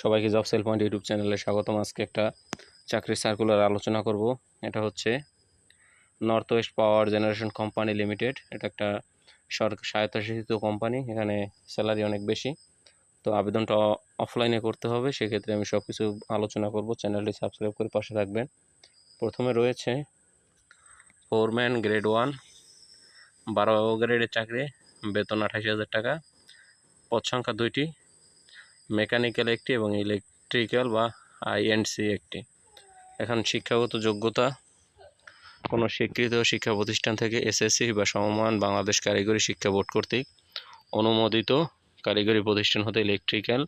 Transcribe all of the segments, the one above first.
সবাইকে job sell point YouTube চ্যানেলে স্বাগতম। আজকে একটা চাকরির সার্কুলার আলোচনা করব। এটা হচ্ছে north west power generation company limited এটা একটা সরকার স্বায়ত্তশাসিত কোম্পানি এখানে স্যালারি অনেক বেশি। তো আবেদনটা অফলাইনে করতে হবে, সেক্ষেত্রে আমি সব কিছু আলোচনা করব। চ্যানেলটি সাবস্ক্রাইব করে পাশে থাকবেন। প্রথমে রয়েছে ফোরম্যান গ্রেড ওয়ান বারো গ্রেডের চাকরি, বেতন আঠাশি হাজার টাকা। পদ সংখ্যা দুইটি মেকানিক্যাল একটি এবং ইলেকট্রিক্যাল বা আইএনসি একটি। এখন শিক্ষাগত যোগ্যতা, কোনো স্বীকৃত শিক্ষা প্রতিষ্ঠান থেকে এসএসসি বা সমমান বাংলাদেশ কারিগরি শিক্ষা বোর্ড কর্তৃক অনুমোদিত কারিগরি প্রতিষ্ঠান হতে ইলেকট্রিক্যাল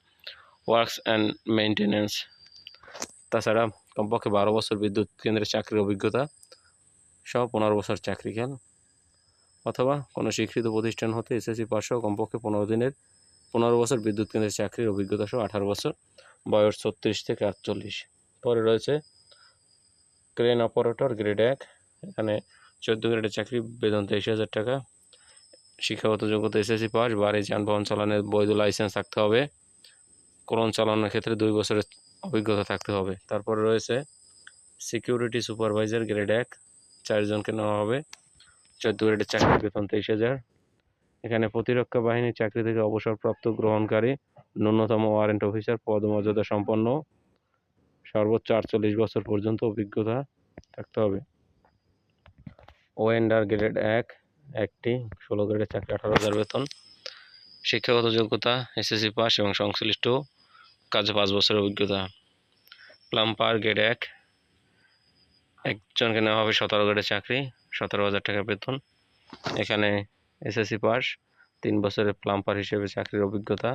ওয়ার্কস অ্যান্ড মেনটেন্যান্স তাছাড়া কমপক্ষে বারো বছর বিদ্যুৎ কেন্দ্রের চাকরির অভিজ্ঞতা সহ পনেরো বছর চাকরিকাল। অথবা কোনো স্বীকৃত প্রতিষ্ঠান হতে এসএসসি সহ কমপক্ষে পনেরো দিনের পনেরো বছর বিদ্যুৎ কেন্দ্রের চাকরির অভিজ্ঞতা সহ আঠারো বছর। বয়স ছত্রিশ থেকে আটচল্লিশ। পরে রয়েছে ক্রেন অপারেটর গ্রেড এক। এখানে চোদ্দ গ্রেডের চাকরি, বেতন তেইশ হাজার টাকা। শিক্ষাগত যোগ্যতা এসএসসি পাস, বাড়ি, যানবাহন চালানোর বৈধ লাইসেন্স থাকতে হবে। কোরআন চালানোর ক্ষেত্রে দুই বছরের অভিজ্ঞতা থাকতে হবে। তারপরে রয়েছে সিকিউরিটি সুপারভাইজার গ্রেড এক। চারজনকে নেওয়া হবে। চোদ্দ গ্রেডের চাকরি, বেতন তেইশ হাজার। এখানে প্রতিরক্ষা বাহিনীর চাকরি থেকে অবসরপ্রাপ্ত গ্রহণকারী, ন্যূনতম ওয়ারেন্ট অফিসার পদমর্যাদা সম্পন্ন, সর্বোচ্চ আটচল্লিশ বছর পর্যন্ত অভিজ্ঞতা থাকতে হবে। ওয়েন্ডার গ্রেড এক, একটি, ষোলো গ্রেডের চাকরি, আঠারো হাজার বেতন, শিক্ষাগত যোগ্যতা এসএসসি পাস এবং সংশ্লিষ্ট কাজে পাঁচ বছরের অভিজ্ঞতা। প্লাম্পার গ্রেড এক, একজনকে নেওয়া হবে সতেরো গ্রেডের চাকরি, সতেরো হাজার টাকা বেতন। এখানে এসএসসি পাস, তিন বছরের প্লাম্পার হিসেবে চাকরির অভিজ্ঞতা,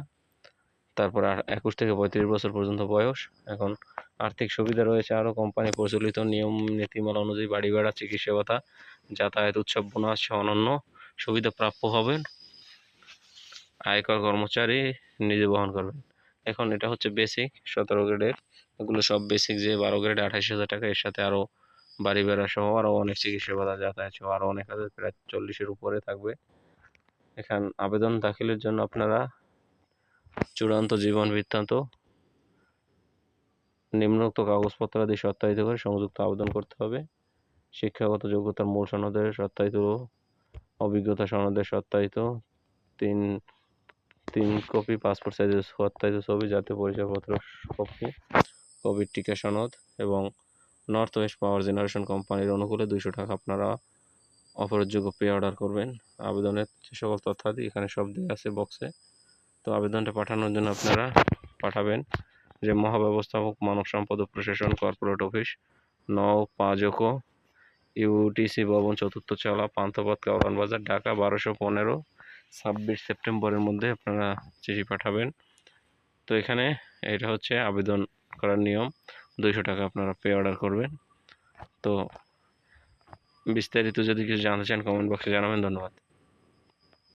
তারপর একুশ থেকে পঁয়ত্রিশ বছর পর্যন্ত বয়স। এখন আর্থিক সুবিধা রয়েছে আরও কোম্পানি প্রচলিত নিয়ম, নীতিমালা অনুযায়ী বাড়ি ভাড়া, চিকিৎসা ভাতা, যাতায়াত উৎসব, বোনাস সহ অন্যান্য সুবিধা প্রাপ্য হবেন। আয়কর কর্মচারী নিজে বহন করবেন। এখন এটা হচ্ছে বেসিক সতেরো গ্রেডের এগুলো সব বেসিক যে বারো গ্রেডে আঠাশ হাজার টাকা, এর সাথে আরও বাড়ি ভাড়া সহ আরও অনেক চিকিৎসা ভাতা যাতায়াত সহ আরও অনেক হাজার প্রায় চল্লিশের উপরে থাকবে। এখান আবেদন দাখিলের জন্য আপনারা চূড়ান্ত জীবন বৃত্তান্ত, নিম্নোক্ত কাগজপত্র আদি সত্যায়িত করে সংযুক্ত আবেদন করতে হবে। শিক্ষাগত যোগ্যতার মূল সনদের সত্যায়িত, অভিজ্ঞতা সনদের সত্যায়িত, তিন তিন কপি, পাসপোর্ট সাইজের সত্যায়িত ছবি, জাতীয় পরিচয়পত্র কপি কোভিড টিকা সনদ এবং নর্থ ওয়েস্ট পাওয়ার জেনারেশন কোম্পানির অনুকূলে দুইশো টাকা আপনারা অপরযোগ্য পে অর্ডার করবেন। আবেদনের যে সকল তথ্যাদি এখানে সব দেওয়া আছে বক্সে তো আবেদনটা পাঠানোর জন্য আপনারা পাঠাবেন যে মহাব্যবস্থাপক মানব সম্পদ প্রশাসন কর্পোরেট অফিস, নও পাঁচকো ইউটিসি ভবন চতুর্থ চলা পান্থপথ কাউরান বাজার, ঢাকা, বারোশো পনেরো, ছাব্বিশ সেপ্টেম্বরের মধ্যে আপনারা চিঠি পাঠাবেন। তো এখানে এটা হচ্ছে আবেদন করার নিয়ম। দুইশো টাকা আপনারা পে অর্ডার করবেন। তো বিস্তারিত যদি কিছু জানতে চান কমেন্ট বক্সে জানাবেন। ধন্যবাদ।